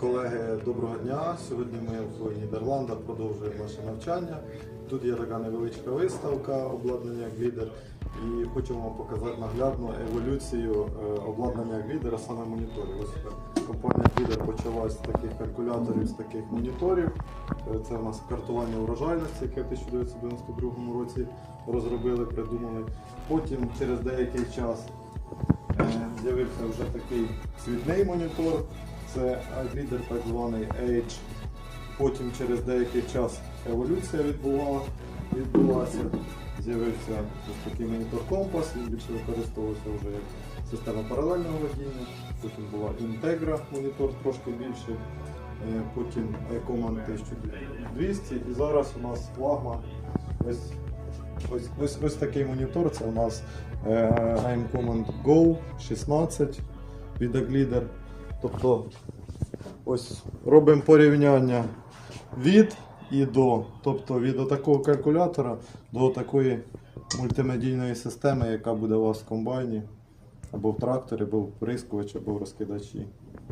Колеги, доброго дня. Сьогодні ми в Нідерландах продовжуємо наше навчання. Тут є така невеличка виставка обладнання Глідер. І хочемо вам показати наглядно еволюцію е, обладнання Глідера, саме моніторів. Ось компанія Глідер почалась з таких калькуляторів, з таких моніторів. Е, Це у нас картування урожайності, яке в 1992 році розробили, придумали. Потім через деякий час Е, З'явився вже такий цвітний монітор, це лідер так званий Edge. Потім через деякий час еволюція відбула, відбулася. З'явився ось такий монітор компас, він більше використовувався вже як система паралельного водіння. Потім була Integra монітор трошки більший, Е, потім Ecoman 1200 і зараз у нас флагман. Ось Ось, ось, ось такий монітор. Це у нас е, Command Go 16 від Aglider. Тобто ось робимо порівняння від і до. Тобто від такого калькулятора до такої мультимедійної системи, яка буде у вас в комбайні, або в тракторі, або в прискувачі, або в розкидачі.